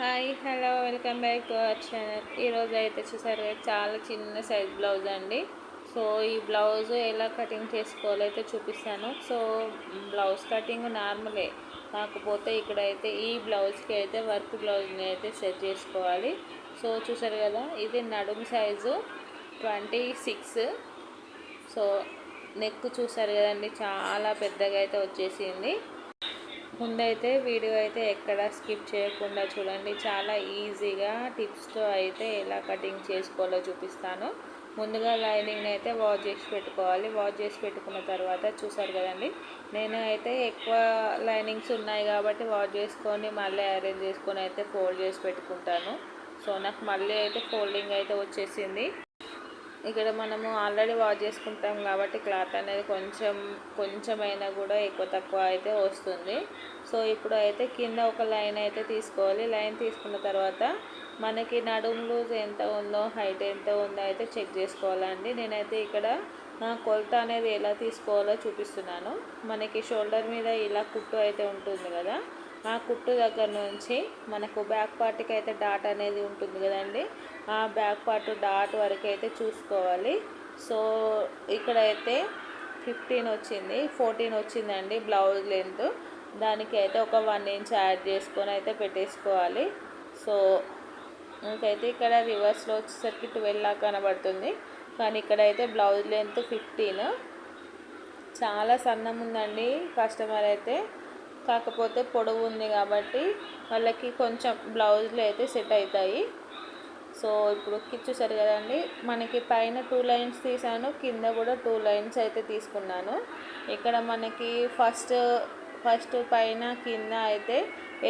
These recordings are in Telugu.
Hi hello welcome back to our channel. ఈరోజు అయితే చూసారు కదా, చాలా చిన్న సైజ్ బ్లౌజ్ అండి. సో ఈ బ్లౌజ్ ఎలా కటింగ్ చేసుకోవాలో అయితే చూపిస్తాను. సో బ్లౌజ్ కటింగ్ నార్మలే. కాకపోతే ఇక్కడైతే ఈ బ్లౌజ్కి అయితే వర్క్ బ్లౌజ్ని అయితే సెట్ చేసుకోవాలి. సో చూసారు కదా ఇది నడుము size twenty six. So neck చూసారు కదండి చాలా పెద్దగా అయితే వచ్చేసింది. ముందైతే వీడియో అయితే ఎక్కడ స్కిప్ చేయకుండా చూడండి. చాలా ఈజీగా టిప్స్తో అయితే ఎలా కటింగ్ చేసుకోవాలో చూపిస్తాను. ముందుగా లైనింగ్ని అయితే వాష్ చేసి పెట్టుకోవాలి. వాష్ చేసి పెట్టుకున్న తర్వాత చూసారు కదండి నేను అయితే ఎక్కువ లైనింగ్స్ ఉన్నాయి కాబట్టి వాష్ చేసుకొని మళ్ళీ అరేంజ్ చేసుకొని అయితే ఫోల్డ్ చేసి పెట్టుకుంటాను. సో నాకు మళ్ళీ అయితే ఫోల్డింగ్ అయితే వచ్చేసింది. ఇక్కడ మనము ఆల్రెడీ వాష్ చేసుకుంటాం కాబట్టి క్లాత్ అనేది కొంచెం కొంచెమైనా కూడా ఎక్కువ తక్కువ అయితే వస్తుంది. సో ఇప్పుడు అయితే కింద ఒక లైన్ అయితే తీసుకోవాలి. లైన్ తీసుకున్న తర్వాత మనకి నడుము లూజ్ ఎంత ఉందో హైట్ ఎంత ఉందో అయితే చెక్ చేసుకోవాలండి. నేనైతే ఇక్కడ కొలత అనేది ఎలా తీసుకోవాలో చూపిస్తున్నాను. మనకి షోల్డర్ మీద ఇలా కుట్టు అయితే ఉంటుంది కదా. ఆ కుట్టు దగ్గర నుంచి మనకు బ్యాక్ పార్ట్కి అయితే డాట్ అనేది ఉంటుంది కదండి. ఆ బ్యాక్ పార్ట్ డాట్ వరకు అయితే చూసుకోవాలి. సో ఇక్కడైతే ఫిఫ్టీన్ వచ్చింది ఫోర్టీన్ వచ్చిందండి బ్లౌజ్ లెంత్. దానికి అయితే ఒక వన్ ఇంచ్ యాడ్ చేసుకొని అయితే పెట్టేసుకోవాలి. సో ఇంకైతే ఇక్కడ రివర్స్లో వచ్చేసరికి ట్వెల్వ్ లాగా కనబడుతుంది. కానీ ఇక్కడైతే బ్లౌజ్ లెంత్ ఫిఫ్టీన్. చాలా సన్నం ఉందండి కస్టమర్ అయితే. కాకపోతే పొడవు ఉంది కాబట్టి వాళ్ళకి కొంచెం బ్లౌజ్లు అయితే సెట్ అవుతాయి. సో ఇప్పుడు చూసారు కదండి మనకి పైన టూ లైన్స్ తీసాను కింద కూడా టూ లైన్స్ అయితే తీసుకున్నాను. ఇక్కడ మనకి ఫస్ట్ ఫస్ట్ పైన కింద అయితే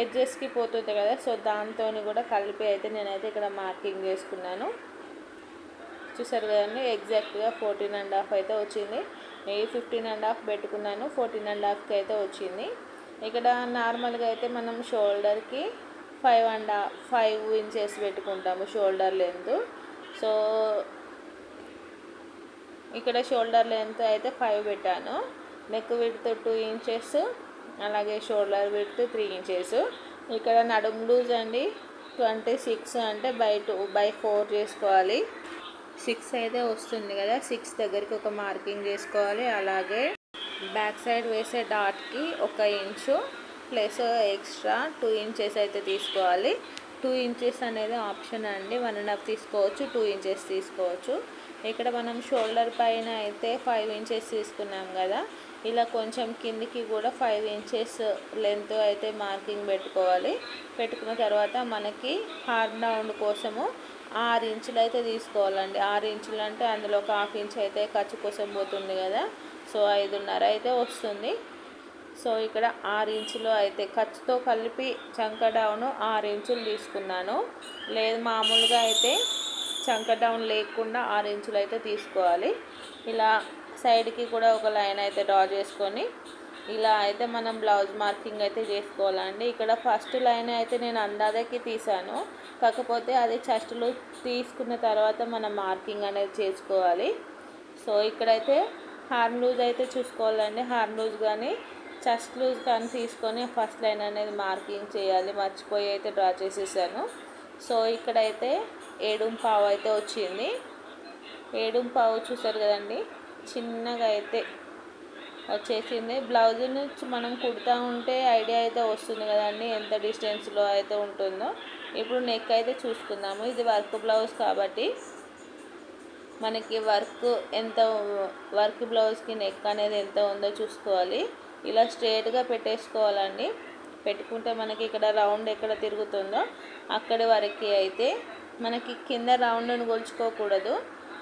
ఎడ్జెస్కి పోతుంది కదా సో దాంతో కూడా కలిపి అయితే నేనైతే ఇక్కడ మార్కింగ్ చేసుకున్నాను. చూసారు కదండి ఎగ్జాక్ట్గా ఫోర్టీన్ అండ్ హాఫ్ అయితే వచ్చింది. ఈ ఫిఫ్టీన్ అండ్ హాఫ్ పెట్టుకున్నాను ఫోర్టీన్ అండ్ హాఫ్కి అయితే వచ్చింది. ఇక్కడ నార్మల్గా అయితే మనం షోల్డర్కి ఫైవ్ అండ్ ఫైవ్ ఇంచెస్ పెట్టుకుంటాము షోల్డర్ లెంత్. సో ఇక్కడ షోల్డర్ లెంత్ అయితే ఫైవ్ పెట్టాను. నెక్ విడ్త్ టూ ఇంచెస్ అలాగే షోల్డర్ విడ్త్ త్రీ ఇంచెస్. ఇక్కడ నడుము లూజ్ అండి ట్వంటీ సిక్స్ అంటే బై టూ బై ఫోర్ చేసుకోవాలి. సిక్స్ అయితే వస్తుంది కదా సిక్స్ దగ్గరికి ఒక మార్కింగ్ చేసుకోవాలి. అలాగే బ్యాక్ సైడ్ వేసే డాట్కి ఒక inch plus extra two inches అయితే తీసుకోవాలి. టూ ఇంచెస్ అనేది ఆప్షన్ అండి. వన్ అండ్ హాఫ్ తీసుకోవచ్చు టూ ఇంచెస్ తీసుకోవచ్చు. ఇక్కడ మనం షోల్డర్ పైన అయితే ఫైవ్ ఇంచెస్ తీసుకున్నాం కదా. ఇలా కొంచెం కిందికి కూడా ఫైవ్ ఇంచెస్ లెంత్ అయితే మార్కింగ్ పెట్టుకోవాలి. పెట్టుకున్న తర్వాత మనకి హార్డ్ రౌండ్ కోసము ఆరు ఇంచులు అయితే తీసుకోవాలండి. ఆరు ఇంచులు అంటే అందులో ఒక హాఫ్ ఇంచ్ అయితే ఖర్చు కోసం పోతుంది కదా. సో ఐదున్నర అయితే వస్తుంది. సో ఇక్కడ ఆరు ఇంచులు అయితే ఖర్చుతో కలిపి చంక డౌన్ ఆరు ఇంచులు తీసుకున్నాను. లేదు మామూలుగా అయితే చంక డౌన్ లేకుండా ఆరు ఇంచులు అయితే తీసుకోవాలి. ఇలా సైడ్కి కూడా ఒక లైన్ అయితే డ్రా చేసుకొని ఇలా అయితే మనం బ్లౌజ్ మార్కింగ్ అయితే చేసుకోవాలండి. ఇక్కడ ఫస్ట్ లైన్ అయితే నేను అందాదకి తీసాను కాకపోతే అది చెస్టులు తీసుకున్న తర్వాత మనం మార్కింగ్ అనేది చేసుకోవాలి. సో ఇక్కడైతే హార్మ్ లూజ్ అయితే చూసుకోవాలండి. హార్మ్ లూజ్ కానీ చెస్ట్ లూజ్ కానీ తీసుకొని ఫస్ట్ లైన్ అనేది మార్కింగ్ చేయాలి. మర్చిపోయి అయితే డ్రా చేసేసాను. సో ఇక్కడైతే ఏడుం పావు అయితే వచ్చింది. ఏడుం పావు చూసారు కదండి? చిన్నగా అయితే వచ్చేసింది. బ్లౌజ్ నుంచి మనం కుడతా ఉంటే ఐడియా అయితే వస్తుంది కదండి ఎంత డిస్టెన్స్లో అయితే ఉంటుందో. ఇప్పుడు నెక్ అయితే చూసుకుందాము. ఇది వర్క్ బ్లౌజ్ కాబట్టి మనకి వర్క్ ఎంత వర్క్ బ్లౌజ్కి నెక్ అనేది ఎంత ఉందో చూసుకోవాలి. ఇలా స్ట్రేట్గా పెట్టేసుకోవాలండి. పెట్టుకుంటే మనకి ఇక్కడ రౌండ్ ఎక్కడ తిరుగుతుందో అక్కడి వరకు అయితే మనకి కింద రౌండ్ని కొలుచుకోకూడదు.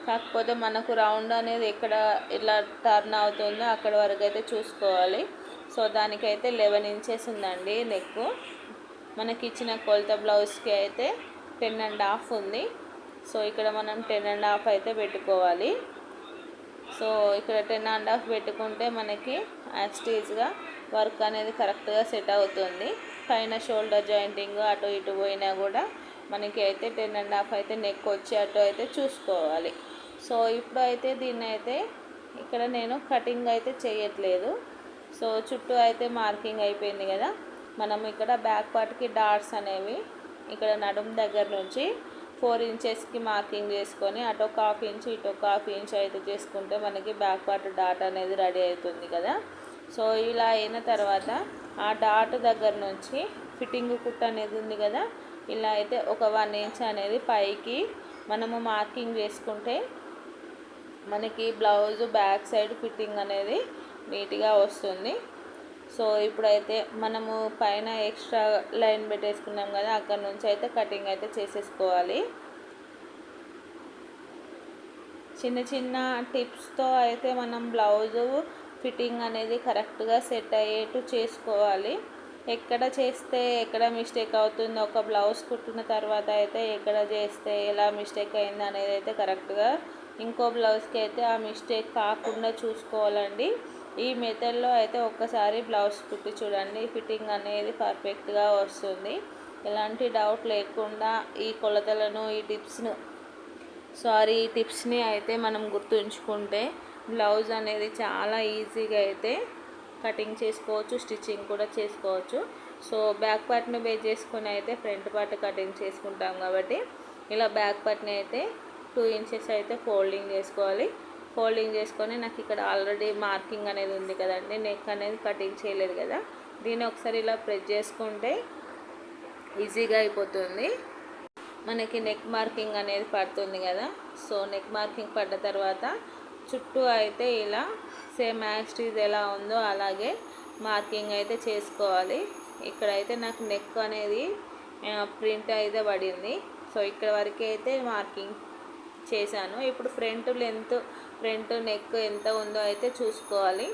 కాకపోతే మనకు రౌండ్ అనేది ఎక్కడ ఇలా టర్న్ అవుతుందో అక్కడ వరకు అయితే చూసుకోవాలి. సో దానికైతే లెవెన్ ఇంచెస్ ఉందండి నెక్ మనకి ఇచ్చిన కొలత బ్లౌజ్కి అయితే టెన్ అండ్ హాఫ్ ఉంది. సో ఇక్కడ మనం టెన్ అండ్ హాఫ్ అయితే పెట్టుకోవాలి. సో ఇక్కడ టెన్ అండ్ హాఫ్ పెట్టుకుంటే మనకి యాక్స్టీజ్గా వర్క్ అనేది కరెక్ట్గా సెట్ అవుతుంది. పైన షోల్డర్ జాయింటింగ్ అటు ఇటు పోయినా కూడా మనకి అయితే టెన్ అండ్ హాఫ్ అయితే నెక్ వచ్చి అటు అయితే చూసుకోవాలి. సో ఇప్పుడు అయితే దీన్ని అయితే ఇక్కడ నేను కటింగ్ అయితే చేయట్లేదు. సో చుట్టూ అయితే మార్కింగ్ అయిపోయింది కదా. మనం ఇక్కడ బ్యాక్ పార్ట్కి డాట్స్ అనేవి ఇక్కడ నడుము దగ్గర నుంచి ఫోర్ ఇంచెస్కి మార్కింగ్ చేసుకొని అటు ఒక హాఫ్ ఇంచ్ ఇటు ఒక హాఫ్ ఇంచ్ అయితే చేసుకుంటే మనకి బ్యాక్ పార్ట్ డాట్ అనేది రెడీ అవుతుంది కదా. సో ఇలా అయిన తర్వాత ఆ డాట్ దగ్గర నుంచి ఫిట్టింగ్ కుట్ అనేది ఉంది కదా. ఇలా అయితే ఒక వన్ ఇంచ్ అనేది పైకి మనము మార్కింగ్ చేసుకుంటే మనకి బ్లౌజ్ బ్యాక్ సైడ్ ఫిట్టింగ్ అనేది నీట్గా వస్తుంది. సో ఇప్పుడైతే మనము పైన ఎక్స్ట్రా లైన్ పెట్టేసుకున్నాం కదా అక్కడ నుంచి అయితే కటింగ్ అయితే చేసేసుకోవాలి. చిన్న చిన్న టిప్స్తో అయితే మనం బ్లౌజు ఫిట్టింగ్ అనేది కరెక్ట్గా సెట్ అయ్యేట్టు చేసుకోవాలి. ఎక్కడ చేస్తే ఎక్కడ మిస్టేక్ అవుతుందో ఒక బ్లౌజ్ కుట్టిన తర్వాత అయితే ఎక్కడ చేస్తే ఎలా మిస్టేక్ అయింది అనేది అయితే కరెక్ట్గా ఇంకో బ్లౌజ్కి అయితే ఆ మిస్టేక్ కాకుండా చూసుకోవాలండి. ఈ మెథడ్లో అయితే ఒక్కసారి బ్లౌజ్ కుట్టి చూడండి. ఫిట్టింగ్ అనేది పర్ఫెక్ట్గా వస్తుంది. ఎలాంటి డౌట్ లేకుండా ఈ కొలతలను ఈ టిప్స్ను సారీ ఈ టిప్స్ని అయితే మనం గుర్తుంచుకుంటే బ్లౌజ్ అనేది చాలా ఈజీగా అయితే కటింగ్ చేసుకోవచ్చు స్టిచ్చింగ్ కూడా చేసుకోవచ్చు. సో బ్యాక్ పార్ట్ని బేస్ చేసుకొని అయితే ఫ్రంట్ పార్ట్ కటింగ్ చేసుకుంటాం కాబట్టి ఇలా బ్యాక్ పార్ట్ని అయితే టూ ఇంచెస్ అయితే ఫోల్డింగ్ చేసుకోవాలి. ఫోల్డింగ్ చేసుకొని నాకు ఇక్కడ ఆల్రెడీ మార్కింగ్ అనేది ఉంది కదండి నెక్ అనేది కటింగ్ చేయలేదు కదా. దీన్ని ఒకసారి ఇలా ప్రెస్ చేసుకుంటే ఈజీగా అయిపోతుంది. మనకి నెక్ మార్కింగ్ అనేది పడుతుంది కదా. సో నెక్ మార్కింగ్ పడ్డ తర్వాత చుట్టూ అయితే ఇలా సేమ్ యాక్స్టీజ్ ఎలా ఉందో అలాగే మార్కింగ్ అయితే చేసుకోవాలి. ఇక్కడైతే నాకు నెక్ అనేది ప్రింట్ అయితే పడింది. సో ఇక్కడ వరకు అయితే మార్కింగ్ చేశాను. ఇప్పుడు ఫ్రంట్ లెంత్ ఫ్రంట్ నెక్ ఎంత ఉందో అయితే చూసుకోవాలి.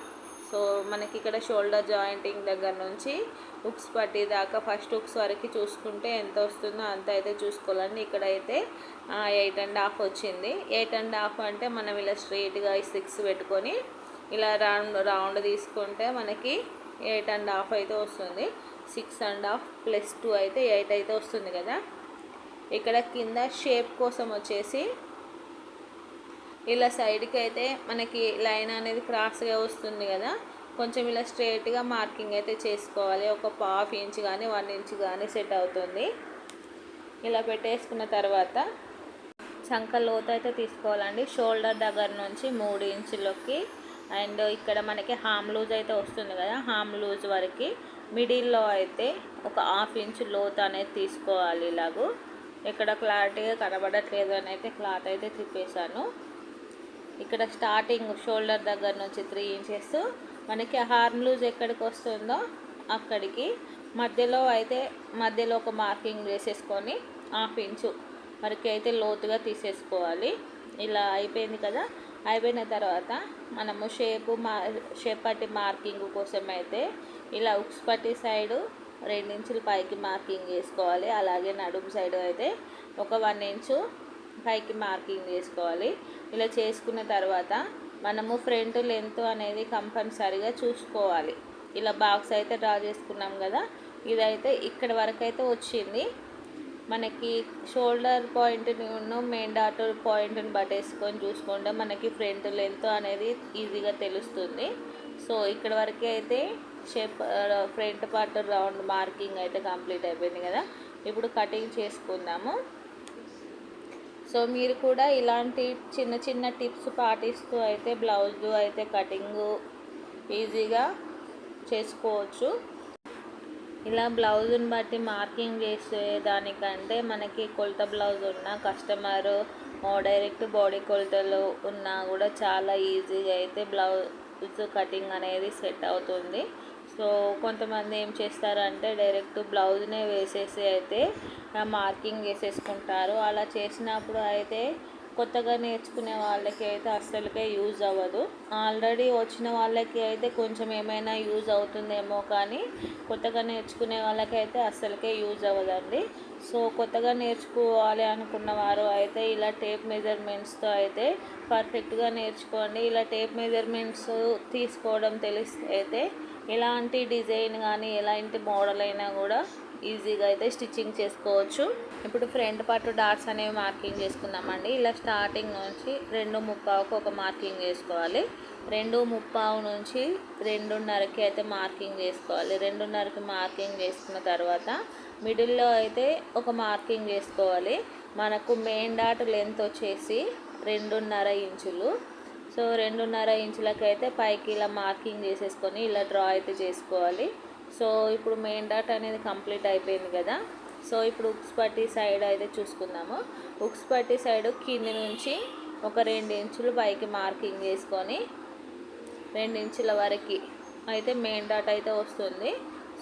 సో మనకి ఇక్కడ షోల్డర్ జాయింటింగ్ దగ్గర నుంచి ఉక్స్ పట్టి దాకా ఫస్ట్ ఉక్స్ వరకు చూసుకుంటే ఎంత వస్తుందో అంత అయితే చూసుకోవాలండి. ఇక్కడైతే ఎయిట్ అండ్ హాఫ్ వచ్చింది. ఎయిట్ అండ్ హాఫ్ అంటే మనం ఇలా స్ట్రైట్గా సిక్స్ పెట్టుకొని ఇలా రౌండ్ రౌండ్ తీసుకుంటే మనకి ఎయిట్ అండ్ హాఫ్ అయితే వస్తుంది. Six and half plus two అయితే ఎయిట్ అయితే వస్తుంది కదా. ఇక్కడ కింద షేప్ కోసం వచ్చేసి ఇలా సైడ్కి అయితే మనకి లైన్ అనేది క్రాస్గా వస్తుంది కదా కొంచెం ఇలా స్ట్రేట్గా మార్కింగ్ అయితే చేసుకోవాలి. ఒక హాఫ్ ఇంచ్ కానీ వన్ ఇంచ్ కానీ సెట్ అవుతుంది. ఇలా పెట్టేసుకున్న తర్వాత చంక లోతు అయితే తీసుకోవాలండి. షోల్డర్ దగ్గర నుంచి మూడు ఇంచులకి అండ్ ఇక్కడ మనకి హామ్ లూజ్ అయితే వస్తుంది కదా హామ్ లూజ్ వరకు. మిడిల్లో అయితే ఒక హాఫ్ ఇంచ్ లోతు అనేది తీసుకోవాలి ఇలాగూ. ఇక్కడ క్లారిటీగా కనబడట్లేదు అని అయితే క్లాత్ అయితే తిప్పేశాను. ఇక్కడ స్టార్టింగ్ షోల్డర్ దగ్గర నుంచి త్రీ ఇంచెస్ మనకి హార్మ్ లూజ్ ఎక్కడికి వస్తుందో అక్కడికి. మధ్యలో అయితే మధ్యలో ఒక మార్కింగ్ వేసేసుకొని హాఫ్ ఇంచు వరకు అయితే లోతుగా తీసేసుకోవాలి. ఇలా అయిపోయింది కదా? అయిపోయిన తర్వాత మనము షేపు మా షేప్ పట్టి మార్కింగ్ కోసం అయితే ఇలా ఉక్స్ పట్టి సైడు రెండించులు పైకి మార్కింగ్ చేసుకోవాలి అలాగే నడుము సైడ్ అయితే ఒక వన్ ఇంచు పైకి మార్కింగ్ చేసుకోవాలి. ఇలా చేసుకున్న తర్వాత మనము ఫ్రంట్ లెంత్ అనేది కంపల్సరీగా చూసుకోవాలి. ఇలా బాక్స్ అయితే డ్రా చేసుకున్నాం కదా ఇదైతే ఇక్కడ వరకు అయితే వచ్చింది. మనకి షోల్డర్ పాయింట్ని ఉన్న మెయిన్ డాట్ పాయింట్ని పట్టేసుకొని చూసుకుంటే మనకి ఫ్రంట్ లెంత్ అనేది ఈజీగా తెలుస్తుంది. సో ఇక్కడ వరకు అయితే shape front part round marking అయితే కంప్లీట్ అయిపోయింది కదా. ఇప్పుడు కటింగ్ చేసుకుందాము. సో మీరు కూడా ఇలాంటి చిన్న చిన్న టిప్స్ పాటిస్తూ అయితే బ్లౌజు అయితే కటింగు ఈజీగా చేసుకోవచ్చు. ఇలా బ్లౌజ్ని బట్టి మార్కింగ్ చేసే దానికంటే మనకి కొలత బ్లౌజ్ ఉన్న కస్టమర్ డైరెక్ట్ బాడీ కొలతలు ఉన్నా కూడా చాలా ఈజీగా అయితే బ్లౌజ్ కటింగ్ అనేది సెట్ అవుతుంది. సో కొంతమంది ఏం చేస్తారంటే డైరెక్ట్ బ్లౌజ్నే వేసేసి అయితే మార్కింగ్ వేసేసుకుంటారు. అలా చేసినప్పుడు అయితే కొత్తగా నేర్చుకునే వాళ్ళకి అయితే అస్సలకే యూజ్ అవ్వదు. ఆల్రెడీ వచ్చిన వాళ్ళకి అయితే కొంచెం ఏమైనా యూజ్ అవుతుందేమో కానీ కొత్తగా నేర్చుకునే వాళ్ళకి అయితే అస్సలకే యూజ్ అవ్వదండి. సో కొత్తగా నేర్చుకోవాలి అనుకున్న వారు అయితే ఇలా టేప్ మెజర్మెంట్స్తో అయితే పర్ఫెక్ట్గా నేర్చుకోండి. ఇలా టేప్ మెజర్మెంట్స్ తీసుకోవడం తెలిస్తే అయితే ఎలాంటి డిజైన్ కానీ ఎలాంటి మోడల్ అయినా కూడా ఈజీగా అయితే స్టిచ్చింగ్ చేసుకోవచ్చు. ఇప్పుడు ఫ్రంట్ పార్ట్ డాట్స్ అనేవి మార్కింగ్ చేసుకుందామండి. ఇలా స్టార్టింగ్ నుంచి రెండు ముప్పావుకు ఒక మార్కింగ్ చేసుకోవాలి. రెండు ముప్పావు నుంచి రెండున్నరకి అయితే మార్కింగ్ చేసుకోవాలి. రెండున్నరకి మార్కింగ్ చేసుకున్న తర్వాత మిడిల్లో అయితే ఒక మార్కింగ్ చేసుకోవాలి. మనకు మెయిన్ డాట్ లెంత్ వచ్చేసి రెండున్నర ఇంచులు. సో రెండున్నర ఇంచులకైతే పైకి ఇలా మార్కింగ్ చేసేసుకొని ఇలా డ్రా అయితే చేసుకోవాలి. సో ఇప్పుడు మెయిన్ డాట్ అనేది కంప్లీట్ అయిపోయింది కదా. సో ఇప్పుడు ఉక్స్ పట్టి సైడ్ అయితే చూసుకుందాము. ఉక్స్ పట్టి సైడ్ కింది నుంచి ఒక రెండు ఇంచులు పైకి మార్కింగ్ చేసుకొని రెండు ఇంచుల వరకు అయితే మెయిన్ డాట్ అయితే వస్తుంది.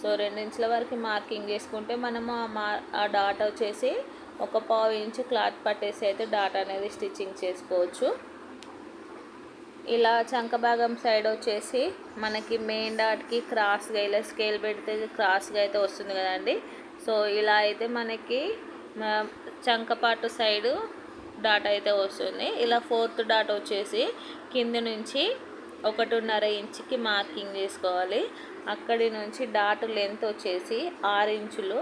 సో రెండు ఇంచుల వరకు మార్కింగ్ చేసుకుంటే మనము ఆ మా ఆ డాట్ వచ్చేసి ఒక పావు ఇంచు క్లాత్ పట్టేసి అయితే డాట్ అనేది స్టిచ్చింగ్ చేసుకోవచ్చు. ఇలా చంక భాగం సైడ్ వచ్చేసి మనకి మెయిన్ డాట్కి క్రాస్గా ఇలా స్కేల్ పెడితే క్రాస్గా అయితే వస్తుంది కదండి. సో ఇలా అయితే మనకి చంకపాటు సైడు డాట్ అయితే వస్తుంది. ఇలా ఫోర్త్ డాట్ వచ్చేసి కింద నుంచి ఒకటిన్నర ఇంచుకి మార్కింగ్ చేసుకోవాలి. అక్కడి నుంచి డాట్ లెంత్ వచ్చేసి ఆరు ఇంచులు.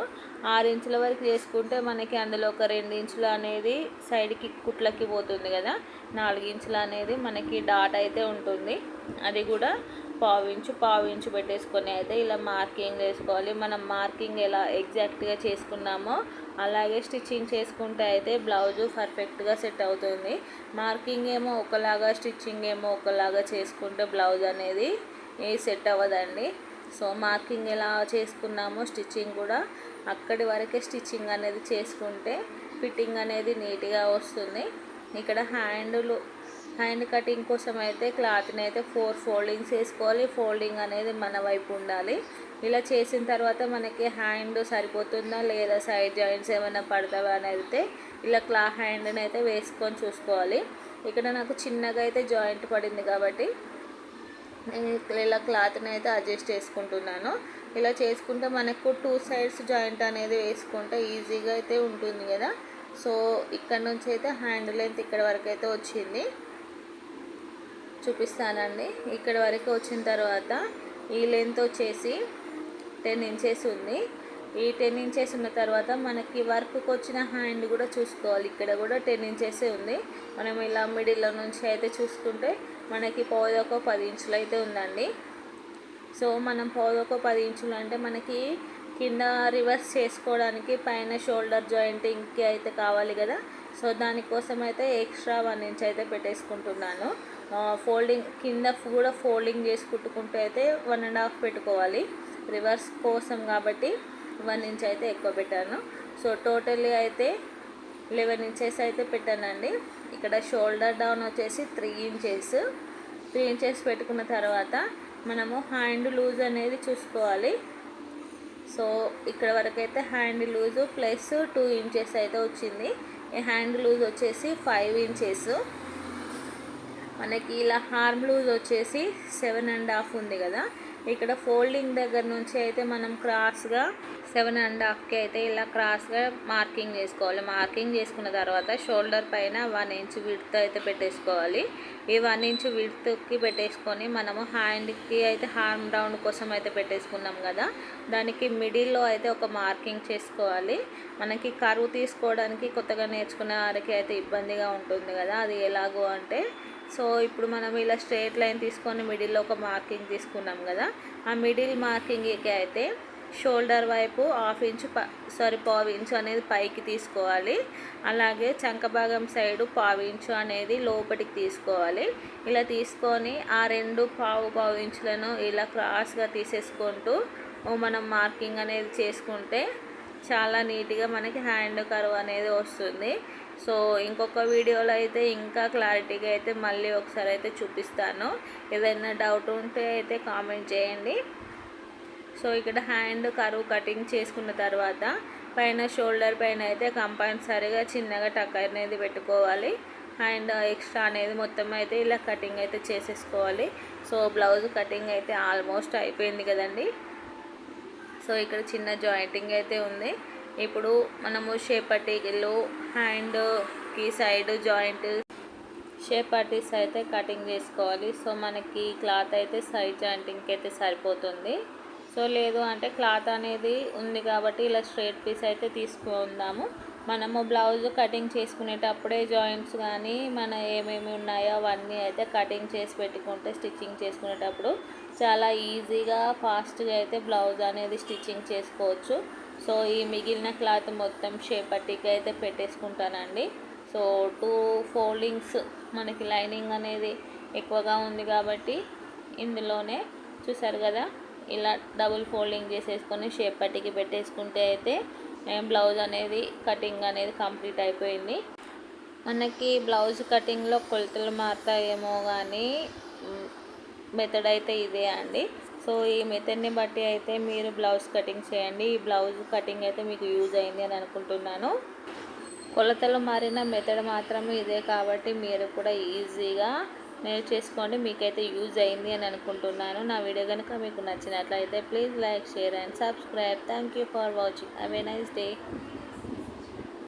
ఆరు ఇంచుల వరకు చేసుకుంటే మనకి అందులో ఒక రెండు ఇంచులు అనేది సైడ్కి కుట్లకి పోతుంది కదా. నాలుగు ఇంచులు అనేది మనకి డాట్ అయితే ఉంటుంది. అది కూడా పావించు పావించు పెట్టేసుకొని అయితే ఇలా మార్కింగ్ వేసుకోవాలి. మనం మార్కింగ్ ఎలా ఎగ్జాక్ట్గా చేసుకున్నామో అలాగే స్టిచ్చింగ్ చేసుకుంటే అయితే బ్లౌజు పర్ఫెక్ట్గా సెట్ అవుతుంది. మార్కింగ్ ఏమో ఒకలాగా స్టిచ్చింగ్ ఏమో ఒకలాగా చేసుకుంటే బ్లౌజ్ అనేది సెట్ అవ్వదండి. సో మార్కింగ్ ఎలా చేసుకున్నామో స్టిచ్చింగ్ కూడా అక్కడి వరకే స్టిచ్చింగ్ అనేది చేసుకుంటే ఫిట్టింగ్ అనేది నీట్గా వస్తుంది. ఇక్కడ హ్యాండ్లు హ్యాండ్ కటింగ్ కోసం అయితే క్లాత్ని అయితే ఫోర్ ఫోల్డింగ్స్ వేసుకోవాలి. ఫోల్డింగ్ అనేది మన వైపు ఉండాలి. ఇలా చేసిన తర్వాత మనకి హ్యాండ్ సరిపోతుందా లేదా సైడ్ జాయింట్స్ ఏమైనా పడతావా అని అయితే ఇలా క్లా హ్యాండ్ని అయితే వేసుకొని చూసుకోవాలి. ఇక్కడ నాకు చిన్నగా అయితే జాయింట్ పడింది కాబట్టి నేను ఇలా క్లాత్ని అయితే అడ్జస్ట్ చేసుకుంటున్నాను. ఇలా చేసుకుంటే మనకు టూ సైడ్స్ జాయింట్ అనేది వేసుకుంటే ఈజీగా అయితే ఉంటుంది కదా. సో ఇక్కడ నుంచి అయితే హ్యాండ్ లెంత్ ఇక్కడ వరకు అయితే వచ్చింది. చూపిస్తానండి. ఇక్కడ వరకు వచ్చిన తర్వాత ఈ లెంత్ వచ్చేసి టెన్ ఇంచెస్ ఉంది. ఈ టెన్ ఇంచెస్ ఉన్న తర్వాత మనకి వర్క్కి వచ్చిన హ్యాండ్ కూడా చూసుకోవాలి. ఇక్కడ కూడా టెన్ ఇంచెస్ ఉంది. మనం ఇలా మిడిల్లో నుంచి అయితే చూసుకుంటే మనకి పౌదొక పది ఇంచులు అయితే ఉందండి. సో మనం పౌదొక పది ఇంచులు అంటే మనకి కింద రివర్స్ చేసుకోవడానికి పైన షోల్డర్ జాయింటింగ్కి అయితే కావాలి కదా. సో దానికోసం అయితే ఎక్స్ట్రా వన్ ఇంచ్ అయితే పెట్టేసుకుంటున్నాను. ఫోల్డింగ్ కింద కూడా ఫోల్డింగ్ చేసి కుట్టుకుంటే అయితే వన్ అండ్ హాఫ్ పెట్టుకోవాలి. రివర్స్ కోసం కాబట్టి వన్ ఇంచ్ అయితే ఎక్కువ పెట్టాను. సో టోటల్లీ అయితే లెవెన్ ఇంచెస్ అయితే పెట్టానండి. ఇక్కడ షోల్డర్ డౌన్ వచ్చేసి త్రీ ఇంచెస్ త్రీ ఇంచెస్ పెట్టుకున్న తర్వాత మనము హ్యాండ్ లూజ్ అనేది చూసుకోవాలి. సో ఇక్కడ వరకు అయితే hand loose plus two inches అయితే వచ్చింది. ఈ హ్యాండ్ లూజ్ వచ్చేసి ఫైవ్ ఇంచెస్ మనకి ఇలా హార్మ్ లూజ్ వచ్చేసి సెవెన్ అండ్ హాఫ్ ఉంది కదా. ఇక్కడ ఫోల్డింగ్ దగ్గర నుంచి అయితే మనం క్రాస్గా సెవెన్ అండ్ హాఫ్కి అయితే ఇలా క్రాస్గా మార్కింగ్ చేసుకోవాలి. మార్కింగ్ చేసుకున్న తర్వాత షోల్డర్ పైన వన్ ఇంచ్ విడ్త్ అయితే పెట్టేసుకోవాలి. ఈ వన్ ఇంచ్ విడ్త్కి పెట్టేసుకొని మనము హ్యాండ్కి అయితే హార్మ్ రౌండ్ కోసం అయితే పెట్టేసుకున్నాం కదా. దానికి మిడిల్లో అయితే ఒక మార్కింగ్ చేసుకోవాలి. మనకి కరువు తీసుకోవడానికి కొత్తగా నేర్చుకునే వారికి అయితే ఇబ్బందిగా ఉంటుంది కదా. అది ఎలాగో అంటే సో ఇప్పుడు మనం ఇలా స్ట్రేట్ లైన్ తీసుకొని మిడిల్లో ఒక మార్కింగ్ తీసుకున్నాం కదా ఆ మిడిల్ మార్కింగ్కి అయితే షోల్డర్ వైపు హాఫ్ ఇంచు ప సారీ పావు ఇంచు అనేది పైకి తీసుకోవాలి. అలాగే చంక భాగం సైడు పావు ఇంచు అనేది లోపలికి తీసుకోవాలి. ఇలా తీసుకొని ఆ రెండు పావు పావు ఇంచులను ఇలా క్రాస్గా తీసేసుకుంటూ ఓ మనం మార్కింగ్ అనేది చేసుకుంటే చాలా నీట్గా మనకి హ్యాండ్ కర్వ్ అనేది వస్తుంది. సో ఇంకొక వీడియోలో అయితే ఇంకా క్లారిటీగా అయితే మళ్ళీ ఒకసారి అయితే చూపిస్తాను. ఏదైనా డౌట్ ఉంటే అయితే కామెంట్ చేయండి. సో ఇక్కడ హ్యాండ్ కరువు కటింగ్ చేసుకున్న తర్వాత పైన షోల్డర్ పైన అయితే కంపల్సరీగా చిన్నగా టక్ అనేది పెట్టుకోవాలి. అండ్ ఎక్స్ట్రా అనేది మొత్తం అయితే ఇలా కటింగ్ అయితే చేసేసుకోవాలి. సో బ్లౌజ్ కటింగ్ అయితే ఆల్మోస్ట్ అయిపోయింది కదండి. సో ఇక్కడ చిన్న జాయింటింగ్ అయితే ఉంది. ఇప్పుడు మనము షేపటీలు హ్యాండ్కి సైడ్ జాయింట్ షేప్ అయితే కటింగ్ చేసుకోవాలి. సో మనకి క్లాత్ అయితే సైడ్ జాయింటింగ్కి అయితే సరిపోతుంది. సో లేదు అంటే క్లాత్ అనేది ఉంది కాబట్టి ఇలా స్ట్రేట్ పీస్ అయితే తీసుకుందాము. మనము బ్లౌజ్ కటింగ్ చేసుకునేటప్పుడే జాయింట్స్ కానీ మన ఏమేమి ఉన్నాయో అవన్నీ అయితే కటింగ్ చేసి పెట్టుకుంటే స్టిచ్చింగ్ చేసుకునేటప్పుడు చాలా ఈజీగా ఫాస్ట్గా అయితే బ్లౌజ్ అనేది స్టిచ్చింగ్ చేసుకోవచ్చు. సో ఈ మిగిలిన క్లాత్ మొత్తం షేపట్టికి అయితే పెట్టేసుకుంటానండి. సో టూ ఫోల్డింగ్స్ మనకి లైనింగ్ అనేది ఎక్కువగా ఉంది కాబట్టి ఇందులోనే చూసారు కదా ఇలా డబుల్ ఫోల్డింగ్ చేసేసుకొని షేప్ పెట్టేసుకుంటే అయితే బ్లౌజ్ అనేది కటింగ్ అనేది కంప్లీట్ అయిపోయింది. మనకి బ్లౌజ్ కటింగ్లో కొలతలు మారుతాయేమో కానీ మెథడ్ అయితే ఇదే అండి. సో ఈ మెథడ్ని బట్టి అయితే మీరు బ్లౌజ్ కటింగ్ చేయండి. ఈ బ్లౌజ్ కటింగ్ అయితే మీకు యూజ్ అయింది అని అనుకుంటున్నాను. కొలతలు మారిన మెథడ్ మాత్రమే ఇదే కాబట్టి మీరు కూడా ఈజీగా నేర్చేసుకోండి మీకైతే యూజ్ అయింది అని అనుకుంటున్నాను. నా వీడియో కనుక మీకు నచ్చినట్లయితే please like share and subscribe. Thank you for watching. Have a nice day.